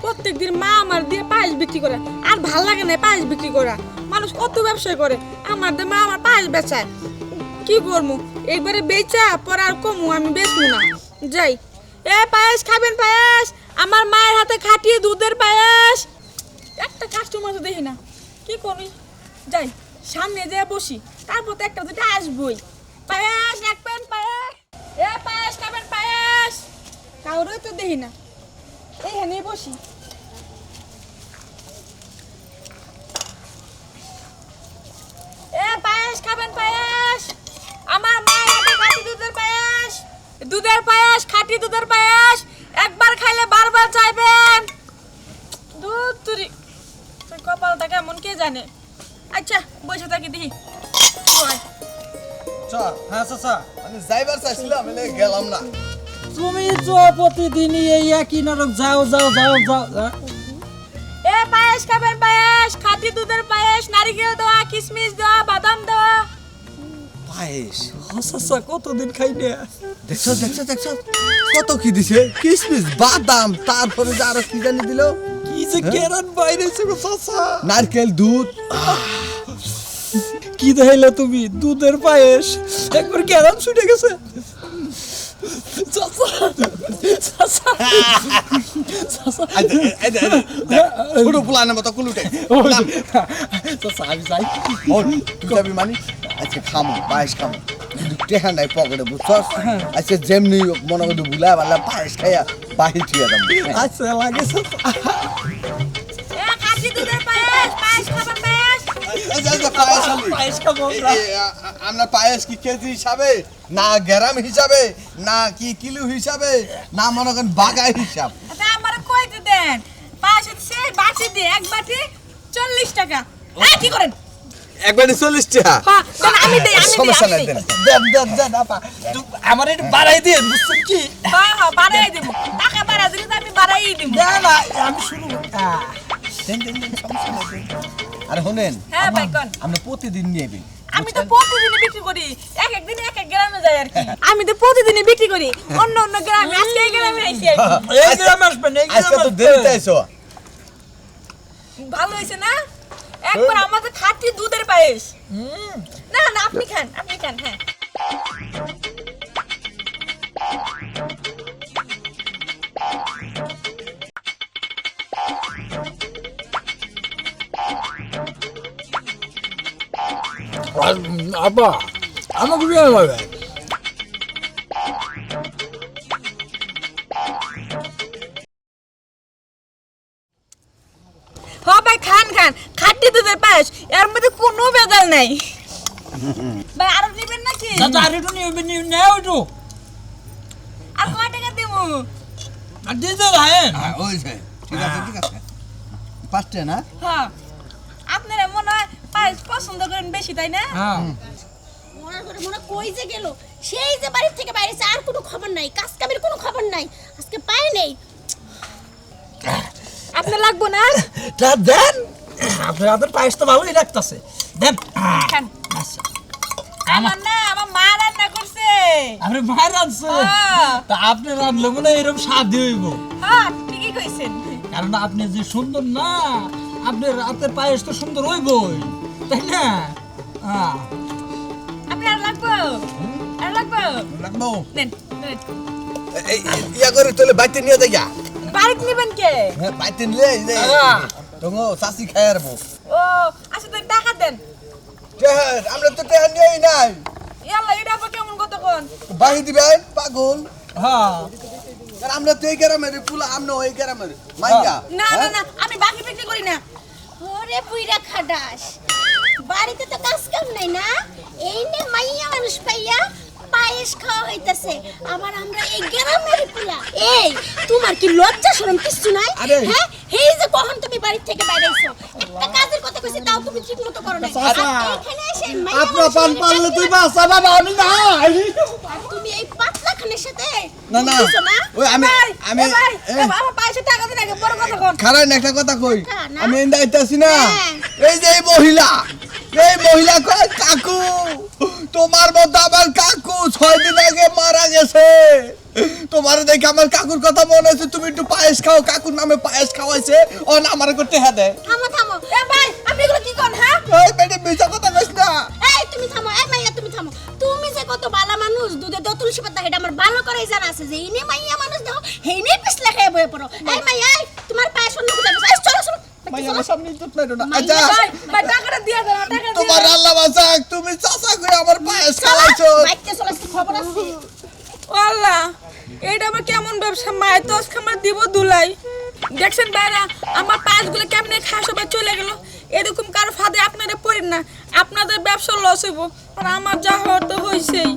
প্রত্যেকদিন মা আমার দিয়ে পায়েস বিক্রি করে। আর ভালো লাগে না পায়েস বিক্রি করা। মানুষ কত ব্যবসা করে। আমার দিয়ে মা আমার পায়েস বেচায়। কি করব একবারে বেচা, পরে আর কমু, আমি বেচবো না। যাই। এ পায়েস, খাবেন পায়েস। আমার মায়ের হাতে খাটিয়ে দুধের পায়েস। একটা কাস্টমার তো দেখি না। কি করি? যাই, সামনে যেয়ে বসি। তারপর তো একটা দুটো আসবই। পায়েস রাখবেন পায়েস। এ পায়েস, খাবেন পায়েস। কাউরে তো দেখি না। এইখানে বসি খাঁটি দুধের পায়েস। একবার খাইলে বারবার চাইবেন। দুধ তুরি তোর কপালটা কেমন কে জানে? আচ্ছা বসে থাকি ওই, হ্যাঁ? আমি যাইবার চাইছিলাম গেলাম না। তুমি তো প্রতিদিনই এই একই নাটক যাও যাও যাও যাও হ্যাঁ? এ পায়েস খাবেন পায়েস খাঁটি দুধের পায়েস নারিকেল দেওয়া কিশমিশ দেওয়া বাদাম দেওয়া। পায়েস? হ্যাঁ, কতদিন খাই না? দেখছ দেখছ দেখছ? কত কি দিছে? কিসমিস বাদাম তারপরে যে আরও কি জানি দিল? কি যে কেরান বাইরে গো চাচা নারকেল দুধ। কি দেখাইলে তুমি? দুধের পায়েস। একবার কেরান ছুটে গেছে। ছোট পোলানের মতো কুলুটে আমি যাই তুই যাবি মানি আচ্ছা খামো পায়েস খামো কিন্তু টেহা নাই পকেটে বুঝছস আচ্ছা যেমনি মনে করি বুলা বালা পায়েস খাইয়া বাহির থুয়া দাম আচ্ছা লাগে পায়েস খাব আমরা। পায়েস কি কেজি হিসাবে? না গ্রাম হিসাবে না কি কিলো হিসাবে না মনে করেন বাগাই হিসাব। তা আমার কইতে দেন? পায়েস হচ্ছে বাটি দিয়ে এক বাটি চল্লিশ টাকা। কি করেন? একবারে চল্লিশ টাকা? হ্যাঁ দেন আমি দেই আমি সমস্যা নাই দেন দেন দেন দেন আপা। আমার একটু বাড়াই দিয়ে বুঝছেন কি? হ্যাঁ হ্যাঁ বাড়াই দেব। টাকা বাড়া দিলে আমি বাড়াই দিব। না না আমি শুরু দেন দেন দেন সমস্যা নাই দেন। আরে শুনেন হ্যাঁ ভাই কোন? আমরা প্রতিদিন নিয়ে যাবেন আমি তো প্রতিদিন বিক্রি করি। এক এক দিনে এক এক গ্রামে যাই আর কি। আমি তো প্রতিদিনই বিক্রি করি। অন্য অন্য গ্রামে আজকে এই গ্রামে আইছি আর কি। এই গ্রাম আসবেন এই আজকে গ্রাম তো দেরিতে আইছো। ভালো হয়েছে না? একবার আমাদের খাঁটি দুধের পায়েস। না না আপনি খান আপনি খান হ্যাঁ। আপা আমাকে বিয়ে হবে হ ভাই খান খান। খাঁটি দুধের পায়েস এর মধ্যে কোনো ভেজাল নাই। ভাই আরও নেবেন নাকি? দাদা আর একটু নিয়ে নেও একটু। আর কয় টাকা দেবো? আর দিয়ে দাও হ্যাঁ হ্যাঁ ওই ঠিক আছে ঠিক আছে। পাঁচটা না? হ্যাঁ আপনারা মনে হয় পায়েস পছন্দ করেন বেশি তাই না? হ্যাঁ। মরার ঘরে মনে কই যে গেল? সেই যে বাড়ির থেকে বাইরেছে আর কোনো খবর নাই কাজ কামের কোনো খবর নাই। আজকে পায় নেই। আপনার লাগবো না? তা দেন। আপনার হাতের পায়েস তো ভালোই লাগতেছে। দেন। আচ্ছা। আমার না আমার মা রান্না করছে। আপনি মায়ের রাঁধছে? হ্যাঁ। তা আপনি রাঁধলে মনে এরকম স্বাদ হইব। হ্যাঁ ঠিকই কইছেন। কারণ আপনি যে সুন্দর না আপনার রাতের পায়েস তো সুন্দর হইবই। তাই না হ্যাঁ আপনি আর লাগবো আর লাগবো রাখব নেন ইয়া করে তোলে বাইতে নিয়ে যাইয়া বাড়িতে নেবেন কে হ্যাঁ বাইতে নিলে এই যে দাদা। তোমো চাষি খাই আরবো ও আচ্ছা তো টাকা দেন আমরা তো টেহা নিয়েই নাই ইয়াল্লা এটা আবার কেমন কত কোন বাহি দিবেন পাগল হ্যাঁ আর আমরা তো এই গ্রামের পুলা আমরা ওই গ্রামের মাইয়া না না? না আমি বাকি বিক্রি করি না ওরে পুইরা খাডাস বাড়িতে তো কাজ কাম নাই না? এই নে মাইয়া মানুষ পাইয়া পায়েস খাওয়া হইতাছে। আবার আমরা এই গ্রামের পুলা এই তোমার কি লজ্জা শরম কিছু নাই? হ্যাঁ এই যে কখন তুমি বাড়ি থেকে বাইরে আইছো? একটা কাজের কথা কইছি তাও তুমি ঠিক মতো করো না চাচা, এখানে এসে আপনার পান পারলে তুই বাসা বাবা আমি না। তুমি এই পাতলা খানের সাথে না না। ওই আমি আমি আমার পয়সা টাকা দিন আগে বড় কথা কোন। খারাপ না একটা কথা কই। আমি এন্ড আইতাছি না। হ্যাঁ। এই যে এই মহিলা এই মহিলা কয় কাকু তোমার মতো আমার কাকু ছয় দিন আগে মারা গেছে। তোমার দেখে আমার কাকুর কথা মনে হচ্ছে তুমি একটু পায়েস খাও কাকুর নামে পায়েস খাওয়াইছে। ও না আমার করতে হ্যাঁ দেয় থামো থামো। এ ভাই আপনি এগুলো কি করেন হ্যাঁ? এই বেটে মিছা কথা কইস না। এই তুমি থামো এই মাইয়া তুমি থামো। তুমি যে কত ভালো মানুষ দুধে দো তুলসী পাতা এটা আমার ভালো করে জানা আছে যে ইনে মাইয়া মানুষ দেখো হেইনে পিছলে খেয়ে বয়ে পড়ো। এই মাইয়া তোমার পায়ে শূন্য কোথায় বসে চলো চলো। মাই সামনে ইজ্জত মেরো না। আচ্ছা ভাই ভাই টাকাটা দিয়ে দেন টাকা দিয়ে তোমার আল্লাহ বাঁচাক তুমি চাচা করে আমার পায়েস খাওয়াইছো বাইকতে চলে খবর আছে। আল্লাহ এইটা আবার কেমন ব্যবসা? তো আমার দিব দুলাই। দেখছেন বাইরা আমার পাঁচগুলো কেমনে খায় সবাই চলে গেল। এরকম কারও ফাঁদে আপনারা পড়েন না আপনাদের ব্যবসা লস হইব। আর আমার যা হওয়ার তো হয়েছেই